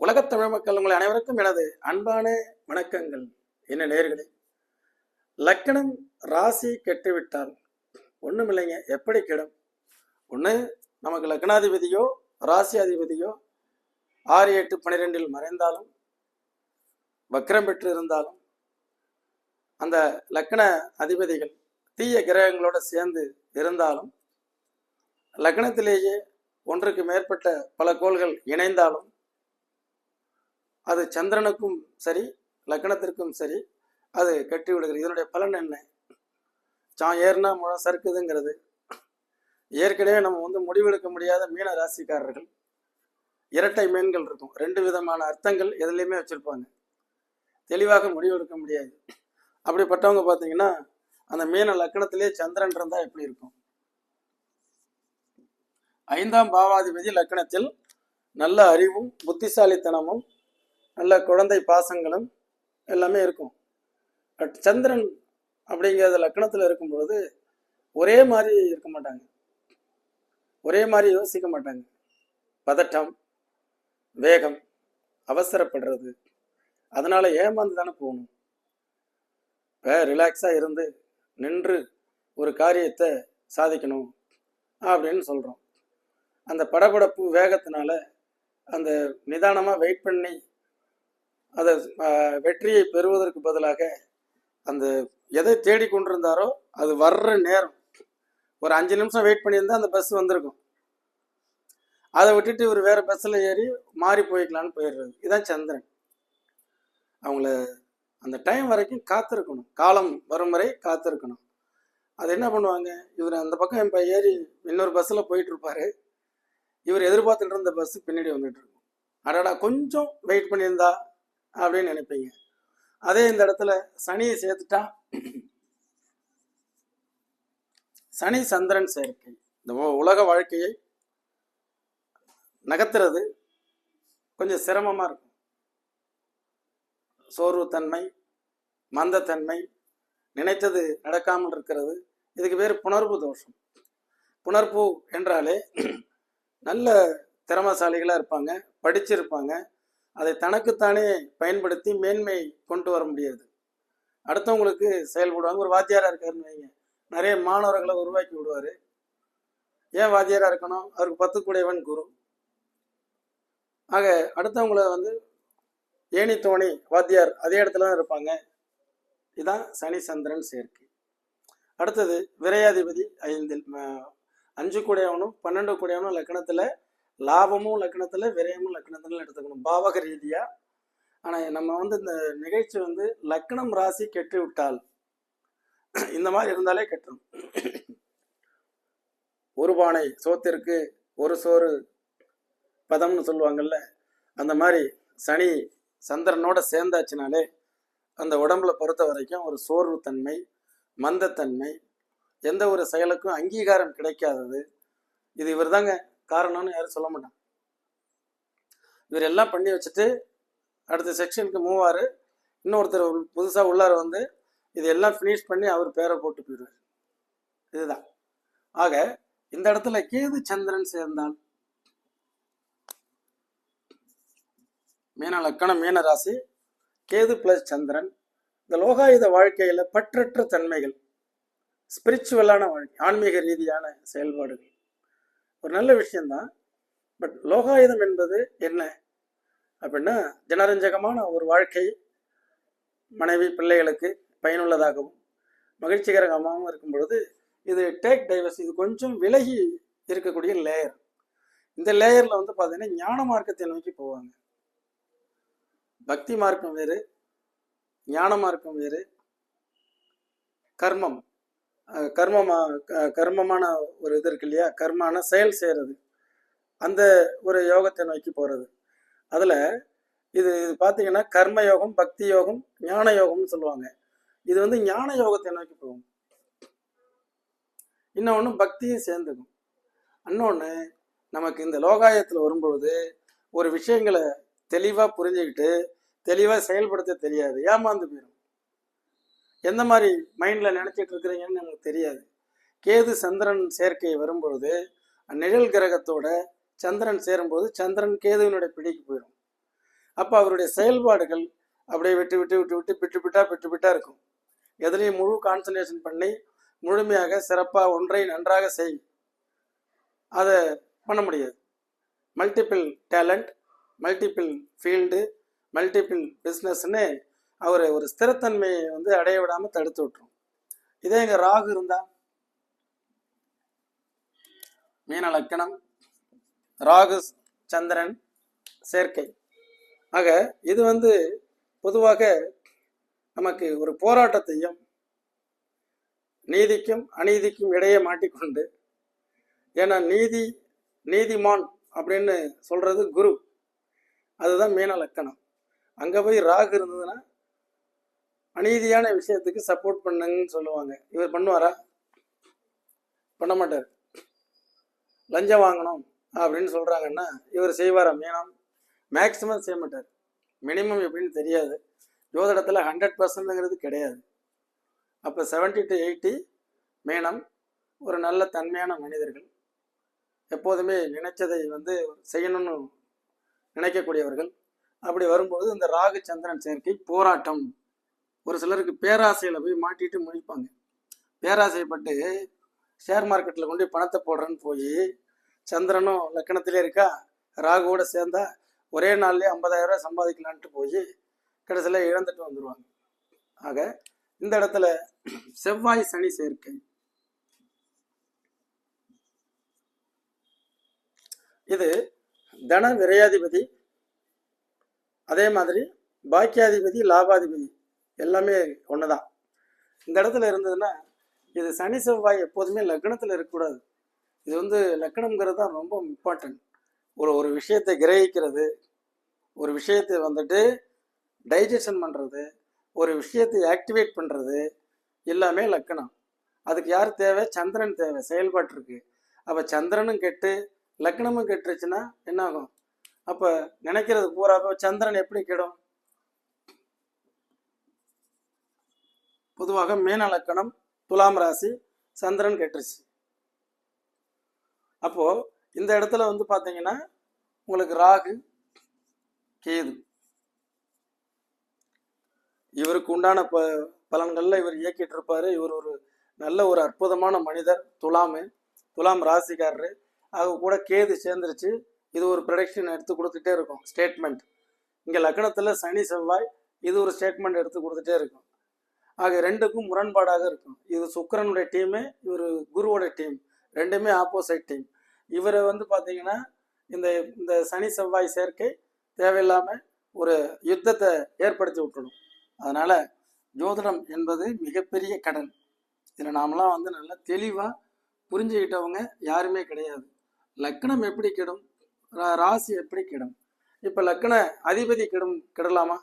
உலகத் தமிழ் மக்கள் உங்கள் அனைவருக்கும் எனது அன்பான வணக்கங்கள். என்ன நேர்களே லக்கணம் ராசி கெட்டுவிட்டால் ஒன்றும் இல்லைங்க எப்படி கெடும்? ஒன்று நமக்கு லக்னாதிபதியோ ராசி அதிபதியோ ஆறு எட்டு பன்னிரெண்டில் மறைந்தாலும் வக்ரம் பெற்று இருந்தாலும் அந்த லக்ன அதிபதிகள் தீய கிரகங்களோட சேர்ந்து இருந்தாலும் லக்னத்திலேயே ஒன்றுக்கு மேற்பட்ட பல கோள்கள் இணைந்தாலும் அது சந்திரனுக்கும் சரி லக்னத்திற்கும் சரி அது கட்டி விடுகிறது. இதனுடைய பலன் என்ன? சா ஏறுனா முழம் சறுக்குதுங்கிறது. ஏற்கனவே நம்ம வந்து முடிவெடுக்க முடியாத மீன ராசிக்காரர்கள் இரட்டை மீன்கள் இருக்கும். ரெண்டு விதமான அர்த்தங்கள் எதுலேயுமே வச்சுருப்பாங்க. தெளிவாக முடிவெடுக்க முடியாது. அப்படிப்பட்டவங்க பார்த்தீங்கன்னா அந்த மீன லக்கணத்திலே சந்திரன் இருந்தால் எப்படி இருக்கும்? ஐந்தாம் பாவாதிபதி லக்கணத்தில் நல்ல அறிவும் புத்திசாலித்தனமும் நல்ல குழந்தை பாசங்களும் எல்லாமே இருக்கும். பட் சந்திரன் அப்படிங்கிறது லக்கணத்தில் இருக்கும்பொழுது ஒரே மாதிரி இருக்க மாட்டாங்க. ஒரே மாதிரி யோசிக்க மாட்டாங்க. பதட்டம் வேகம் அவசரப்படுறது அதனால ஏமாந்து தானே போகணும். இப்போ ரிலாக்ஸாக இருந்து நின்று ஒரு காரியத்தை சாதிக்கணும் அப்படின்னு சொல்கிறோம் அந்த படபடப்பு வேகத்தினால அந்த நிதானமாக வெயிட் பண்ணி அதை வெற்றியை பெறுவதற்கு பதிலாக அந்த எதை தேடிக்கொண்டிருந்தாரோ அது வர்ற நேரம். ஒரு அஞ்சு நிமிஷம் வெயிட் பண்ணியிருந்தா அந்த பஸ் வந்திருக்கும். அதை விட்டுட்டு இவர் வேற பஸ்ஸில் ஏறி மாறி போய்க்கலான்னு போயிடுறது இதுதான் சந்திரன். அவங்கள அந்த டைம் வரைக்கும் காத்திருக்கணும். காலம் வரும் வரை காத்திருக்கணும். அது என்ன பண்ணுவாங்க? இவர் அந்த பக்கம் இப்போ ஏறி இன்னொரு பஸ்ஸில் போயிட்டு இருப்பாரு இவர் எதிர்பார்த்துட்டு இருந்த பஸ் பின்னாடி வந்துட்டு இருக்கும் அடடா கொஞ்சம் வெயிட் பண்ணியிருந்தா அப்படின்னு நினைப்பீங்க. அதே இந்த இடத்துல சனியை சேர்த்துட்டா சனி சந்திரன் சேர்க்கை. இந்த உ- உலக வாழ்க்கையை நகர்த்துறது கொஞ்சம் சிரமமா இருக்கும். சோர்வுத்தன்மை மந்தத்தன்மை நினைத்தது நடக்காமல் இருக்கிறது இதுக்கு பேர் புணர்வு தோஷம். புணர்வு என்றாலே நல்ல திறமசாலிகளாக இருப்பாங்க படிச்சிருப்பாங்க அதை தனக்குத்தானே பயன்படுத்தி மேன்மை கொண்டு வர முடியாது. அடுத்தவங்களுக்கு செயல்படுவாங்க ஒரு வாத்தியாராக இருக்காருன்னு வைங்க. நிறைய மாணவர்களை உருவாக்கி விடுவார். ஏன் வாத்தியாராக இருக்கணும்? அவருக்கு பத்து கூடையவன் குரு. ஆக அடுத்தவங்கள வந்து ஏணி தோணி வாத்தியார் அதே இடத்துல தான் இருப்பாங்க. இதுதான் சனி சந்திரன் சேர்க்கை. அடுத்தது விரையாதிபதி ஐந்தில் அஞ்சு கூடையவனும் பன்னெண்டு கூடையவனும் லக்கணத்தில் லாபமும் லக்கணத்தில் விரயமும் லக்னத்தில் எடுத்துக்கணும். பாவக ரீதியாக ஆனால் நம்ம வந்து இந்த நிகழ்ச்சி வந்து லக்னம் ராசி கெட்டு விட்டால் இந்த மாதிரி இருந்தாலே கெட்டுரும் ஒரு பானை சோத்திற்கு ஒரு சோறு பதம்னு சொல்லுவாங்கல்ல அந்த மாதிரி சனி சந்திரனோட சேர்ந்தாச்சுனாலே அந்த உடம்புல பொறுத்த வரைக்கும் ஒரு சோர்வுத்தன்மை மந்தத்தன்மை எந்த ஒரு செயலுக்கும் அங்கீகாரம் கிடைக்காதது. இது இவர் தாங்க காரணம்னு யாரும் சொல்ல மாட்டாங்க. இவர் எல்லாம் பண்ணி வச்சுட்டு அடுத்த செக்ஷனுக்கு மூவார் இன்னொருத்தர் புதுசாக உள்ளார வந்து இது எல்லாம் ஃபினிஷ் பண்ணி அவர் பேரை போட்டு போயிடுவார். இதுதான். ஆக இந்த இடத்துல கேது சந்திரன் சேர்ந்தால் மீன லக்கணம் மீன ராசி கேது பிளஸ் சந்திரன் இந்த லோகாயுத வாழ்க்கையில பற்றற்ற தன்மைகள் ஸ்பிரிச்சுவலான வாழ்க்கை ஆன்மீக ரீதியான செயல்பாடுகள். ஒரு நல்ல விஷயம்தான். பட் லோகாயுதம் என்பது என்ன? அப்படின்னா ஜனரஞ்சகமான ஒரு வாழ்க்கை மனைவி பிள்ளைகளுக்கு பயனுள்ளதாகவும் மகிழ்ச்சிகரமாகவும் இருக்கும் பொழுது இது டேக் டைவர்ஸ் இது கொஞ்சம் விலகி இருக்கக்கூடிய லேயர் இந்த லேயரில் வந்து பார்த்தீங்கன்னா ஞான மார்க்கத்தை நோக்கி போவாங்க. பக்தி மார்க்கம் வேறு ஞான மார்க்கம் வேறு கர்மம். கர்மமா க- கர்மமான ஒரு இது இருக்கு இல்லையா? கர்மான செயல் செய்கிறது அந்த ஒரு யோகத்தை நோக்கி போகிறது அதில் இது இது பார்த்தீங்கன்னா கர்ம யோகம் பக்தி யோகம் ஞான யோகம்னு சொல்லுவாங்க. இது வந்து ஞான யோகத்தை நோக்கி போகும். இன்னொன்று பக்தியும் சேர்ந்துக்கும். இன்னொன்று நமக்கு இந்த லோகாயத்தில் வரும்பொழுது ஒரு விஷயங்களை தெளிவாக புரிஞ்சுக்கிட்டு தெளிவாக செயல்படுத்த தெரியாது. ஏமாந்து போயிடும் எந்த மாதிரி மைண்டில் நினச்சிட்டு இருக்கிறீங்கன்னு நமக்கு தெரியாது. கேது சந்திரன் சேர்க்கை வரும்பொழுது நிழல் கிரகத்தோட சந்திரன் சேரும்போது சந்திரன் கேதுவினுடைய பிடிக்கு போயிடும். அப்போ அவருடைய செயல்பாடுகள் அப்படியே விட்டு விட்டு விட்டு விட்டு பிட்டு பிட்டா பிட்டு பிட்டா இருக்கும். எதுலேயும் முழு கான்சன்ட்ரேஷன் பண்ணி முழுமையாக சிறப்பாக ஒன்றை நன்றாக செய். அதை பண்ண முடியாது. Multiple talent multiple field multiple பிஸ்னஸ்ன்னு அவரை ஒரு ஸ்திரத்தன்மையை வந்து அடைய விடாமல் தடுத்து விட்டுரும். இதே எங்கள் ராகு இருந்தா? மீன லக்கணம் ராகு சந்திரன் சேர்க்கை. ஆக இது வந்து பொதுவாக நமக்கு ஒரு போராட்டத்தையும் நீதிக்கும் அநீதிக்கும் இடையே மாட்டிக்கொண்டு ஏன்னா நீதி நீதிமான் அப்படின்னு சொல்றது குரு. அதுதான் மீன லக்கணம். அங்கே போய் ராகு இருந்ததுன்னா அநீதியான விஷயத்துக்கு சப்போர்ட் பண்ணுங்கன்னு சொல்லுவாங்க. இவர் பண்ணுவாரா? பண்ண மாட்டார். லஞ்சம் வாங்கணும் அப்படின்னு சொல்கிறாங்கன்னா இவர் செய்வாரா? மீனம். மேக்சிமம் செய்ய மாட்டார். மினிமம் எப்படின்னு தெரியாது. ஜோதிடத்தில் ஹண்ட்ரட் பர்சன்ட்ங்கிறது கிடையாது. அப்போ செவன்டி டு எயிட்டி மீனம் ஒரு நல்ல தன்மையான மனிதர்கள். எப்போதுமே நினைச்சதை வந்து செய்யணும்னு நினைக்கக்கூடியவர்கள். அப்படி வரும்போது இந்த ராகு சந்திரன் சேர்க்கை போராட்டம். ஒரு சிலருக்கு பேராசையில் போய் மாட்டிட்டு முடிப்பாங்க பேராசைப்பட்டு ஷேர் மார்க்கெட்டில் கொண்டு போய் பணத்தை போடுறேன்னு போய் சந்திரனும் லக்கணத்திலே இருக்கா? ராகுவோட சேர்ந்தா ஒரே நாள்லேயே ஐம்பதாயிரம் ரூபாய் சம்பாதிக்கலான்ட்டு போய் கடைசியில் இழந்துட்டு வந்துடுவாங்க ஆக இந்த இடத்துல செவ்வாய் சனி சேர்க்கை. இது தன விரையாதிபதி அதே மாதிரி பாக்கியாதிபதி லாபாதிபதி. எல்லாமே ஒண்ணுதான். இந்த இடத்துல இருந்ததுன்னா இது சனி செவ்வாய் எப்போதுமே லக்னத்தில் இருக்கக்கூடாது. இது வந்து லக்னம்ங்கிறது தான் ரொம்ப இம்பார்ட்டன்ட் ஒரு ஒரு விஷயத்தை கிரகிக்கிறது ஒரு விஷயத்தை வந்துட்டு டைஜஷன் பண்ணுறது ஒரு விஷயத்தை ஆக்டிவேட் பண்ணுறது எல்லாமே லக்கணம் அதுக்கு யார் தேவை? சந்திரன் தேவை செயல்பாட்டிருக்கு அப்போ சந்திரனும் கெட்டு லக்னமும் கெட்டுருச்சுன்னா என்ன ஆகும்? அப்போ நினைக்கிறது பூரா சந்திரன் எப்படி கெடும்? பொதுவாக மீன லக்கணம் துலாம் ராசி சந்திரன் கெட்டுருச்சு. அப்போ இந்த இடத்துல வந்து பாத்தீங்கன்னா உங்களுக்கு ராகு கேது. இவருக்கு உண்டான ப பலன்கள்ல இவர் இயக்கிட்டு இருப்பாரு இவர் ஒரு நல்ல ஒரு அற்புதமான மனிதர் துலாமு துலாம் ராசிக்காரரு. அது கூட கேது சேர்ந்துருச்சு. இது ஒரு ப்ரொடக்ஷன் எடுத்து கொடுத்துட்டே இருக்கும் ஸ்டேட்மெண்ட் இங்கே லக்கணத்தில் சனி செவ்வாய் இது ஒரு ஸ்டேட்மெண்ட் எடுத்து கொடுத்துட்டே இருக்கும். ஆக ரெண்டுக்கும் முரண்பாடாக இருக்கும். இது சுக்கிரனுடைய டீமு இவர் குருவோட டீம் ரெண்டுமே ஆப்போசிட் டீம் இவரை வந்து பார்த்தீங்கன்னா இந்த இந்த சனி செவ்வாய் சேர்க்கை தேவையில்லாமல் ஒரு யுத்தத்தை ஏற்படுத்தி விட்டுடும். அதனால் ஜோதிடம் என்பது மிகப்பெரிய கடன். இதில் நாமெல்லாம் வந்து நல்லா தெளிவாக புரிஞ்சுக்கிட்டவங்க யாருமே கிடையாது. லக்னம் எப்படி கெடும்? ரா- ராசி எப்படி கெடும்? இப்போ லக்ன அதிபதி கெடும் கெடலாமா?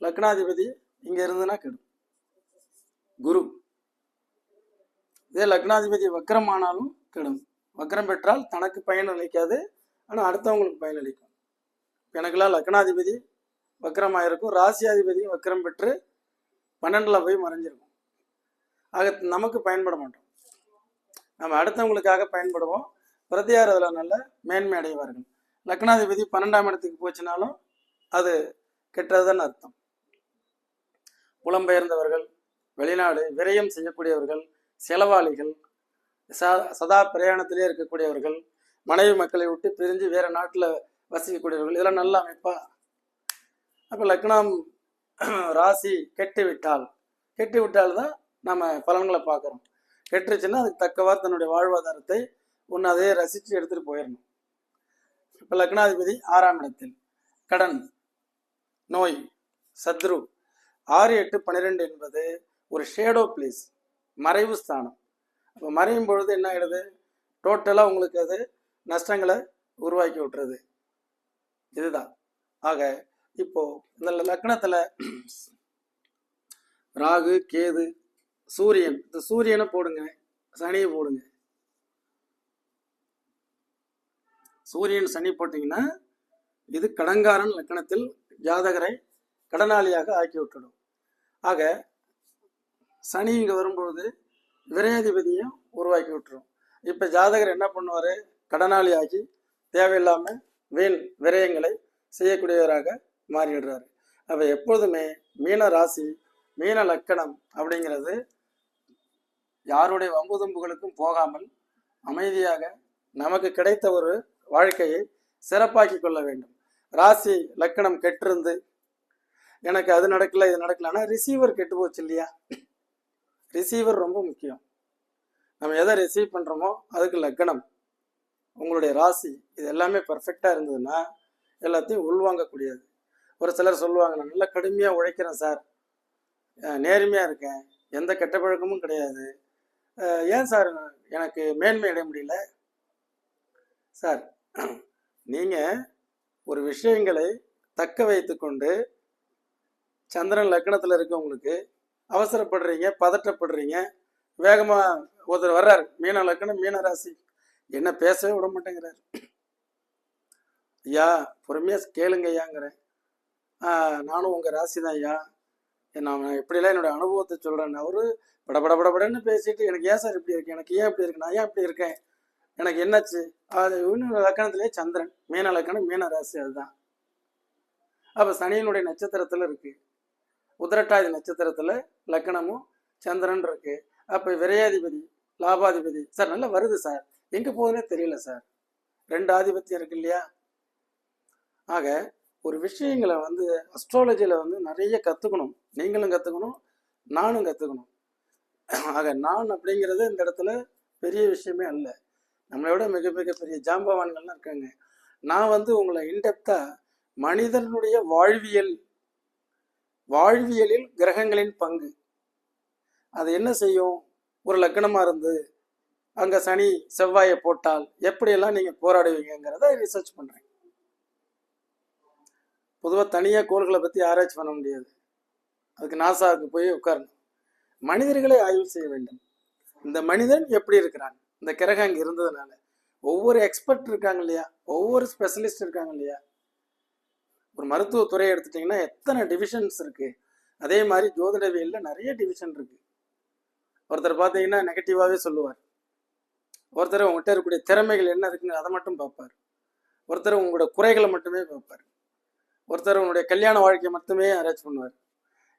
லக்னாதிபதி இங்கே இருந்துன்னா கெடும். குரு. இதே லக்னாதிபதி வக்கரம் ஆனாலும் கெடும். வக்கரம் பெற்றால் தனக்கு பயன் அளிக்காது ஆனால் அடுத்தவங்களுக்கு பயன் அளிக்கும். எனக்கெல்லாம் லக்னாதிபதி வக்ரமாக இருக்கும் ராசியாதிபதியும் வக்ரம் பெற்று பன்னெண்டில் போய் மறைஞ்சிருக்கும். ஆக நமக்கு பயன்பட மாட்டோம். நம்ம அடுத்தவங்களுக்காக பயன்படுவோம். பிரதியார் அதில் நல்ல மேன்மை அடைவார்கள். லக்னாதிபதி பன்னெண்டாம் இடத்துக்கு போச்சுனாலும் அது கெட்டதுன்னு அர்த்தம். புலம்பெயர்ந்தவர்கள் வெளிநாடு விரயம் செய்யக்கூடியவர்கள் செலவாளிகள் சா சதா பிரயாணத்திலே இருக்கக்கூடியவர்கள் மனைவி மக்களை விட்டு பிரிஞ்சு வேற நாட்டில் வசிக்கக்கூடியவர்கள் இதெல்லாம் நல்ல அமைப்பா? அப்போ லக்னம் ராசி கெட்டு விட்டால் கெட்டு விட்டால் தான் நம்ம பலன்களை பார்க்குறோம். கெட்டுருச்சுன்னா அதுக்கு தக்கவாறு தன்னுடைய வாழ்வாதாரத்தை ஒன்று அதே ரசித்து எடுத்துகிட்டு போயிடணும் இப்போ லக்னாதிபதி ஆறாம் இடத்தில் கடன் நோய் சத்ரு ஆறு எட்டு பன்னிரெண்டு என்பது ஒரு ஷேடோ பிளேஸ் மறைவு ஸ்தானம். அப்போ மறையும் பொழுது என்ன ஆகிடுது டோட்டலாக உங்களுக்கு அது நஷ்டங்களை உருவாக்கி விட்டுறது இதுதான். ஆக இப்போ இந்த லக்னத்தில் ராகு கேது சூரியன். இந்த சூரியனை போடுங்க சனியை போடுங்க. சூரியன் சனி போட்டிங்கன்னா இது கடங்காரன் லக்கணத்தில் ஜாதகரை கடனாளியாக ஆக்கி விட்டுடும். ஆக சனி இங்கே வரும்பொழுது விரையாதிபதியும் உருவாக்கி விட்டுரும். இப்போ ஜாதகர் என்ன பண்ணுவார்? கடனாளி ஆகி தேவையில்லாமல் வீண் விரயங்களை செய்யக்கூடியவராக மாறிடுறாரு. அப்போ எப்பொழுதுமே மீன ராசி மீன லக்கணம் அப்படிங்கிறது யாருடைய வம்புதும்புகளுக்கும் போகாமல் அமைதியாக நமக்கு கிடைத்த ஒரு வாழ்க்கையை சிறப்பாக்கி கொள்ள வேண்டும். ராசி லக்கணம் கெட்டிருந்து எனக்கு அது நடக்கல இது நடக்கல. ஆனால் ரிசீவர் கெட்டு போச்சு இல்லையா? ரிசீவர் ரொம்ப முக்கியம். நம்ம எதை ரிசீவ் பண்ணுறோமோ அதுக்கு லக்கணம். உங்களுடைய ராசி இது எல்லாமே பர்ஃபெக்டாக இருந்ததுன்னா எல்லாத்தையும் உள்வாங்கக்கூடியது. ஒரு சிலர் சொல்லுவாங்க நான் நல்லா கடுமையாக உழைக்கிறேன் சார் நேர்மையாக இருக்கேன். எந்த கெட்ட பழக்கமும் கிடையாது. ஏன் சார் எனக்கு மேன்மை அடைய முடியல? சார் நீங்கள் ஒரு விஷயங்களை தக்க வைத்துக்கொண்டு சந்திரன் லக்னத்தில் இருக்கவங்களுக்கு அவசரப்படுறீங்க பதட்டப்படுறீங்க வேகமாக ஒருத்தர் வர்றாரு மீன மீனராசி மீன ராசி. என்ன பேசவே விட மாட்டேங்கிறாரு. ஐயா பொறுமையாக கேளுங்க ஐயாங்கிறேன். நானும் உங்கள் ராசி தான் ஐயா. நான் எப்படிலாம் என்னோட அனுபவத்தை சொல்கிறேன் அவரு படபட படபடன்னு பேசிட்டு எனக்கு ஏன் சார் இப்படி இருக்கு? எனக்கு ஏன் இப்படி இருக்கு? நான் ஏன் இப்படி இருக்கேன்? எனக்கு என்னாச்சு? அது இன்னொரு லக்கணத்திலே சந்திரன். மீன லக்கணம் மீன ராசி அதுதான். அப்போ சனியினுடைய நட்சத்திரத்தில் இருக்குது உத்திரட்டாதி நட்சத்திரத்தில் லக்னமும் சந்திரன் இருக்கு. அப்போ விரையாதிபதி லாபாதிபதி சார் நல்லா வருது சார். எங்கே போகுதுன்னே தெரியல சார். ரெண்டு ஆதிபத்தியம் இருக்கு இல்லையா? ஆக ஒரு விஷயங்களை வந்து அஸ்ட்ராலஜியில் வந்து நிறைய கற்றுக்கணும் நீங்களும் கற்றுக்கணும் நானும் கற்றுக்கணும் ஆக நான் அப்படிங்கிறது இந்த இடத்துல பெரிய விஷயமே அல்ல. நம்மளை விட மிக மிக பெரிய ஜாம்பவான்கள்லாம் இருக்காங்க. நான் வந்து உங்களை இன்டெப்த்தாக மனிதனுடைய வாழ்வியல் வாழ்வியலில் கிரகங்களின் பங்கு. அது என்ன செய்யும்? ஒரு லக்னமாக இருந்து அங்கே சனி செவ்வாயை போட்டால் எப்படியெல்லாம் நீங்கள் போராடுவீங்கங்கிறத ரிசர்ச் பண்ணுறேன் பொதுவாக தனியாக கோள்களை பற்றி ஆராய்ச்சி பண்ண முடியாது. அதுக்கு நாசாவுக்கு போய் உட்காரணும். மனிதர்களை ஆய்வு செய்ய வேண்டும். இந்த மனிதன் எப்படி இருக்கிறான்? இந்த கிரகம் அங்கே இருந்ததுனால. ஒவ்வொரு எக்ஸ்பர்ட் இருக்காங்க இல்லையா? ஒவ்வொரு ஸ்பெஷலிஸ்ட் இருக்காங்க இல்லையா? ஒரு மருத்துவ துறையை எடுத்துட்டிங்கன்னா எத்தனை டிவிஷன்ஸ் இருக்கு? அதே மாதிரி ஜோதிடவியலில் நிறைய டிவிஷன் இருக்கு. ஒருத்தர் பார்த்தீங்கன்னா நெகட்டிவாகவே சொல்லுவார். ஒருத்தர் உங்கள்கிட்ட இருக்கக்கூடிய திறமைகள் என்ன இருக்குன்னு அதை மட்டும் பார்ப்பார். ஒருத்தர் உங்களோட குறைகளை மட்டுமே பார்ப்பார். ஒருத்தர் உங்களுடைய கல்யாண வாழ்க்கையை மட்டுமே அரேஞ்ச் பண்ணுவார்.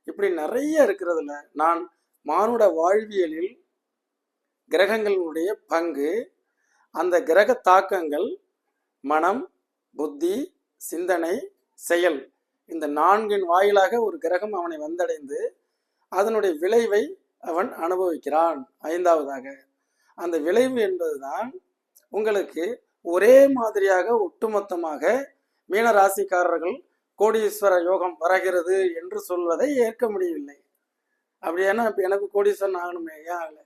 இப்படி நிறைய இருக்கிறதுல நான் மானுட வாழ்வியலில் கிரகங்களுடைய பங்கு அந்த கிரக தாக்கங்கள் மனம் புத்தி சிந்தனை செயல். இந்த நான்கின் வாயிலாக ஒரு கிரகம் அவனை வந்தடைந்து அதனுடைய விளைவை அவன் அனுபவிக்கிறான். ஐந்தாவதாக அந்த விளைவு என்பதுதான் உங்களுக்கு ஒரே மாதிரியாக ஒட்டுமொத்தமாக மீன ராசிக்காரர்கள் கோடீஸ்வர யோகம் வரகிறது என்று சொல்வதை ஏற்க முடியவில்லை. அப்படியானா இப்ப எனக்கு கோடீஸ்வரன் ஆகணுமே ஏன் ஆகலை?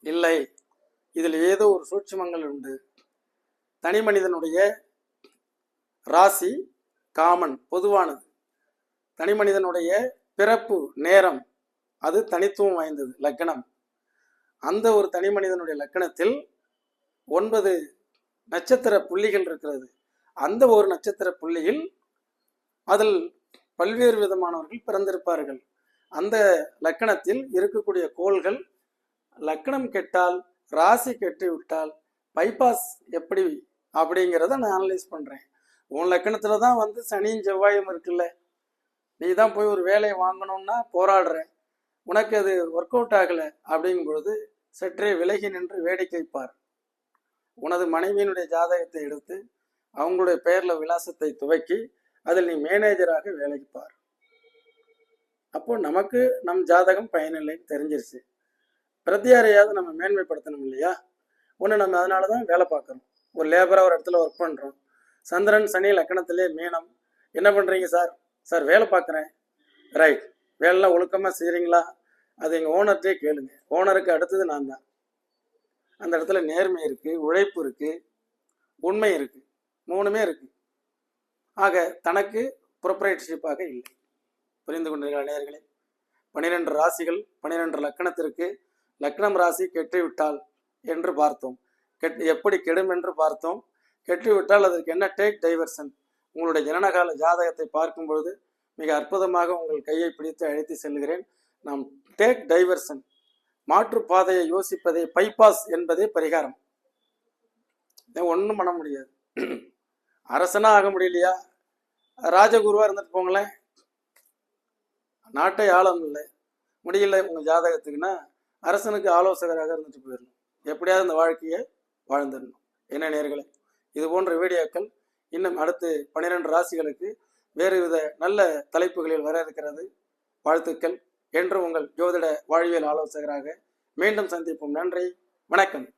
இல்லை. இதில் ஏதோ ஒரு சூட்சுமங்கள் உண்டு. தனி மனிதனுடைய ராசி காமன் பொதுவானது. தனிமனிதனுடைய பிறப்பு நேரம் அது தனித்துவம் வாய்ந்தது லக்கணம். அந்த ஒரு தனிமனிதனுடைய லக்கணத்தில் ஒன்பது நட்சத்திர புள்ளிகள் இருக்கிறது. அந்த ஒரு நட்சத்திர புள்ளியில் அதில் பல்வேறு விதமானவர்கள் பிறந்திருப்பார்கள். அந்த லக்கணத்தில் இருக்கக்கூடிய கோள்கள் லக்கணம் கெட்டால் ராசி கெட்டி விட்டால் பைபாஸ் எப்படி அப்படிங்கிறத நான் அனலைஸ் பண்ணுறேன் உன் லக்கணத்தில் தான் வந்து சனியும் செவ்வாயும் இருக்குல்ல. நீ தான் போய் ஒரு வேலையை வாங்கணும்னா போராடுற. உனக்கு அது ஒர்க் அவுட் ஆகலை அப்படிங்கும் பொழுது சற்றே விலகி நின்று வேடிக்கை பார். உனது மனைவியினுடைய ஜாதகத்தை எடுத்து அவங்களுடைய பெயரில் விலாசத்தை துவக்கி அதில் நீ மேனேஜராக வேலைக்கு பார். அப்போ நமக்கு நம் ஜாதகம் பயனில்லைன்னு தெரிஞ்சிருச்சு. பிரத்தியாரையாவது நம்ம மேன்மைப்படுத்தணும் இல்லையா? ஒன்று நம்ம அதனால தான் வேலை பார்க்குறோம். ஒரு லேபராக ஒரு இடத்துல ஒர்க் பண்ணுறோம் சந்திரன் சனி லக்கணத்திலே மீனம். என்ன பண்ணுறீங்க சார்? சார் வேலை பார்க்குறேன். ரைட் வேலைலாம் ஒழுக்கமாக செய்கிறீங்களா அது எங்கள் ஓனர்கிட்டே கேளுங்க. ஓனருக்கு அடுத்தது நான் தான். அந்த இடத்துல நேர்மை இருக்குது உழைப்பு இருக்குது உண்மை இருக்குது மூணுமே இருக்குது ஆக தனக்கு ப்ரொப்ரைட்டர்ஷிப்பாக இல்லை. புரிந்து கொண்டீர்களா நேர்களே பனிரெண்டு ராசிகள் பனிரெண்டு லக்கணத்திற்கு லக்னம் ராசி கெட்டுவிட்டால் என்று பார்த்தோம். கெட் எப்படி கெடும் என்று பார்த்தோம். கெட்டுவிட்டால் அதற்கு என்ன டேக் டைவர்சன் உங்களுடைய ஜனனகால ஜாதகத்தை பார்க்கும் பொழுது மிக அற்புதமாக உங்கள் கையை பிடித்து அழைத்து செல்கிறேன் நாம் டேக் டைவர்சன் மாற்றுப்பாதையை யோசிப்பதே பைபாஸ் என்பதே பரிகாரம். ஒன்றும் பண்ண முடியாது. அரசனா ஆக முடியலையா? ராஜகுருவா இருந்துட்டு போங்களேன். நாட்டை ஆளும் இல்லை. முடியல உங்க ஜாதகத்துக்குன்னா அரசனுக்கு ஆலோசகராக இருந்துட்டு போயிடணும். எப்படியாவது இந்த வாழ்க்கையை வாழ்ந்துடணும். என்ன நேர்களை? இது போன்ற வீடியோக்கள் இன்னும் அடுத்து பனிரெண்டு ராசிகளுக்கு வேறு வித நல்ல தலைப்புகளில் வர இருக்கிறது. வாழ்த்துக்கள். என்று உங்கள் ஜோதிட வாழ்வியல் ஆலோசகராக மீண்டும் சந்திப்போம். நன்றி. வணக்கம்.